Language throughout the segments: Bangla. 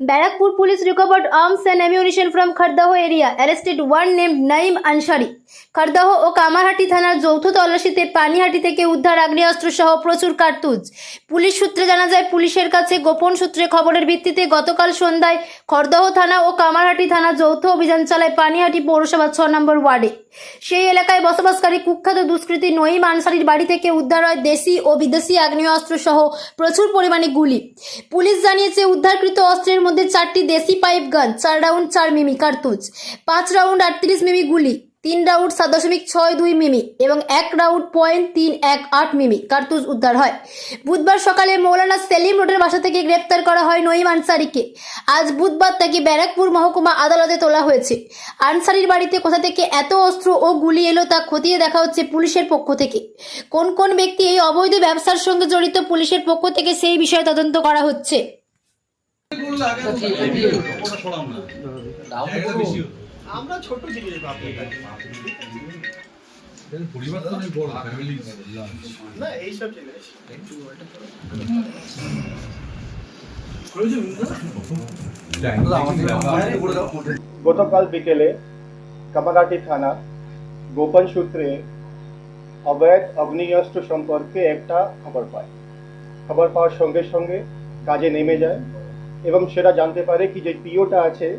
Barakpur police recovered arms and ammunition from Khardaho area, arrested one named Naim Ansari. Khardah ও কামারহাটি থানার যৌথ তল্লাশিতে পানিহাটি থেকে উদ্ধার আগ্নেয়াস্ত্র সহ প্রচুর কার্তুজ। পুলিশ সূত্রে জানা যায় পুলিশের কাছে গোপন সূত্রে খবরের ভিত্তিতে গতকাল সন্ধ্যায় খড়দহ থানা ও কামারহাটি থানা যৌথ অভিযান চালায় পানিহাটি পৌরসভা ছ নম্বর ওয়ার্ডে। সেই এলাকায় বসবাসকারী কুখ্যাত দুষ্কৃতী নঈম আনসারির বাড়ি থেকে উদ্ধার হয় দেশি ও বিদেশি আগ্নেয়াস্ত্র সহ প্রচুর পরিমাণে গুলি। পুলিশ জানিয়েছে উদ্ধারকৃত অস্ত্রের মধ্যে চারটি দেশি পাইপ গান, চার রাউন্ড চার মিমি কার্তুজ, পাঁচ রাউন্ড আটত্রিশ মিমি গুলি, তিন রাউন্ড সাত দশমিক ছয় দুই মিমি এবং এক রাউন্ড পয়েন্ট তিন এক আট মিমি কার্তুজ উদ্ধার হয়। বুধবার সকালে মৌলানা সেলিম রোডের বাসা থেকে গ্রেপ্তার করা হয় নঈম আনসারিকে। আজ বুধবার তাকে ব্যারাকপুর মহকুমা আদালতে তোলা হয়েছে। আনসারির বাড়িতে কোথা থেকে এত অস্ত্র ও গুলি এলো তা খতিয়ে দেখা হচ্ছে পুলিশের পক্ষ থেকে। কোন কোন ব্যক্তি এই অবৈধ ব্যবসার সঙ্গে জড়িত পুলিশের পক্ষ থেকে সেই বিষয়ে তদন্ত করা হচ্ছে। আমরা ছোট জিনিস পরিবার তো অনেক বড় ফ্যামিলি না এইসব জিনিস গতকাল বিকেলে কামারহাটি থানা গোপন সূত্রে অবৈধ আগ্নেয়াস্ত্র সম্পর্কে একটা খবর পায়। খবর পাওয়ার সঙ্গে সঙ্গে কাজে নেমে যায়। এবং সেটা জানতে পারে কি যে পিওটা আছে,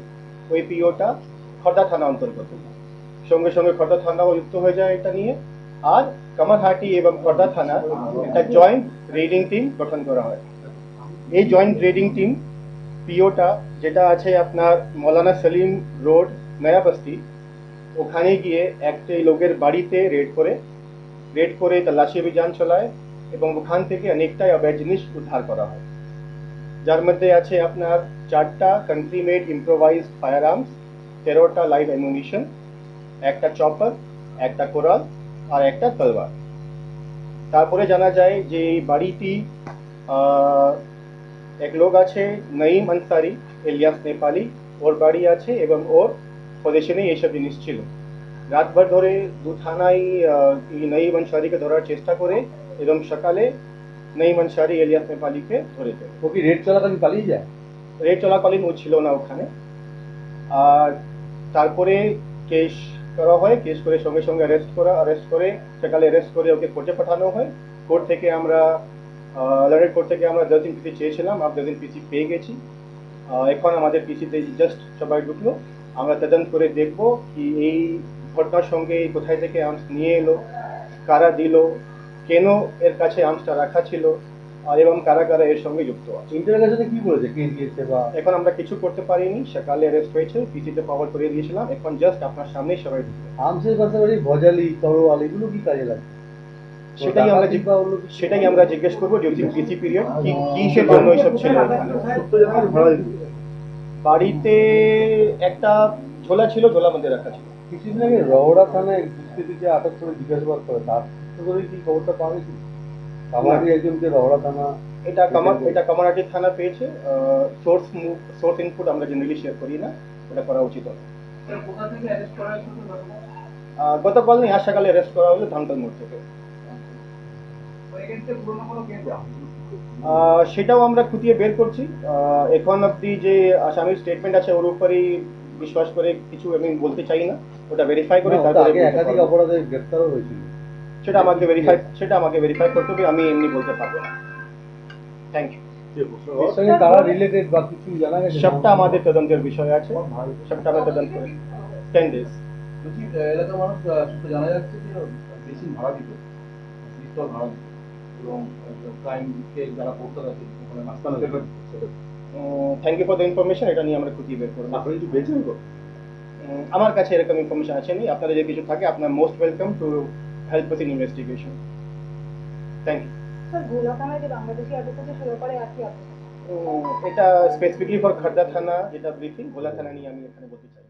ওই পিওটা খর্দা থানা অন্তর্গত। সঙ্গে সঙ্গে খর্দা থানাও যুক্ত হয়ে যায় এটা নিয়ে। আর কামারহাটি এবং খর্দা থানা একটা জয়েন্ট রেডিং টিম গঠন করা হয়। এই জয়েন্ট রেডিং টিম পিওটা যেটা আছে আপনার মৌলানা সলিম রোড, নয়াবস্তি, ওখানে গিয়ে একটি লোকের বাড়িতে রেড করে। রেড করে তল্লাশি অভিযান চালায় এবং ওখান থেকে অনেকটাই অবৈধ জিনিস উদ্ধার করা হয়। যার মধ্যে আছে আপনার চারটা country made improvised fire arms তেরোটা লাইভ অ্যামুনিশন একটা চপার একটা কোরাল আর একটা তলবার। তারপরে জানা যায় যে এই বাড়িটি এক লোক আছে, নঈম আনসারি, এলিয়াস নেপালি। ওর বাড়ি আছে এবং ওর পজিশনে এইসব জিনিস ছিল। রাতভর ধরে দু থানায় এই নঈম আনসারিকে ধরার চেষ্টা করে এবং সকালে নঈম আনসারি এলিয়াস নেপালিকে ধরে দেয়। ও কি রেড চলাকালীন পালিয়ে যায়? রেড চলাকালীন ও ছিল না ওখানে। আর তারপরে কেস করা হয় কেস করে সঙ্গে সঙ্গে অ্যারেস্ট করা অ্যারেস্ট করে সেকালে অ্যারেস্ট করে ওকে কোর্টে পাঠানো হয়। কোর্ট থেকে আমরা লন্ডন কোর্ট থেকে আমরা দশ দিন পিসি চেয়েছিলাম আর দশ দিন পিসি পেয়ে গেছি। এখন আমাদের পিসিতে জাস্ট সবাই ঢুকলো। আমরা তদন্ত করে দেখব কি এই ঘটনার সঙ্গে কোথায় থেকে আর্মস নিয়ে এলো কারা দিল কেন এর কাছে আর্মসটা রাখা ছিল আর এবং কারা কারা এর সঙ্গে যুক্ত আছে? ইন্টারোগেশনে কি বলেছে? কে দিয়েছে বা এখন আমরা কিছু করতে পারিনি। সকালে অ্যারেস্ট হয়েছে পিসিতে পাওয়ার করে দিয়েছিলাম। এখন জাস্ট আপনার সামনে সবাই ঢুকবে। আর্মসের পাশাপাশি ভজালি তরোয়াল এগুলো কি কাজে লাগে? সেটাই আমরা সেটাই আমরা জিজ্ঞেস করব ডিউটি পিসি পিরিয়ড কি কিসের জন্য এইসব ছিল? বাড়িতে একটা ঝোলা ছিল ঝোলা মধ্যে রাখা ছিল। কিছুদিন আগে রওড়া থানায় দুষ্কৃতীকে আটক করে জিজ্ঞাসাবাদ করে। তার করে কি খবরটা গেছে আমাদের একজনকে রওড়া থানা এটা কামার এটা কামারহাটি থানা পেয়েছে সোর্স সোর্স ইনপুট আমরা জেনারেলি শেয়ার করি না এটা করা উচিত আহ, গতকাল আজ সকালে অ্যারেস্ট করা হলো মোড় থেকে। সেটাও আমরা খুঁটিয়ে বের করছি। আহ, এখন অব্দি যে আসামির স্টেটমেন্ট আছে ওর উপরেই বিশ্বাস করে কিছু আমি বলতে চাই না ওটা ভেরিফাই করে তারপরে একাধিক অপরাধে গ্রেপ্তারও হয়েছিল। সেটা আমাকে ভেরিফাই সেটা আমাকে ভেরিফাই করতে হবে আমি এমনি বলতে পারব না। থ্যাংক ইউ এর সঙ্গে তারা রিলেটেড বা কিছু জানা সবটা আমাদের তদন্তের বিষয় আছে। সবটা আমরা তদন্ত করি। টেন ডেজ এলাকার মানুষ জানা যাচ্ছে যে বেশি ভাড়া দিত পিস্তল ভাড়া দিত এবং ক্রাইমকে যারা করতে থাকে ওখানে মাস্তানা thank you for the information এটা নিয়ে আমরা বের করব। আপনি কিছু বেঁচে তো উম, আমার কাছে এরকম ইনফরমেশন আছে নি আপনাদের যদি কিছু থাকে আপনার most welcome to help us in investigation. Thank you. Sir গোলাকামায় যে বাংলাদেশি আটক হচ্ছে সে ব্যাপারে আর কি আপনি এটা স্পেসিফিকলি ফর খর্দা থানা যেটা ব্রিফিং ভোলা থানা নিয়ে আমি এখানে বলতে চাই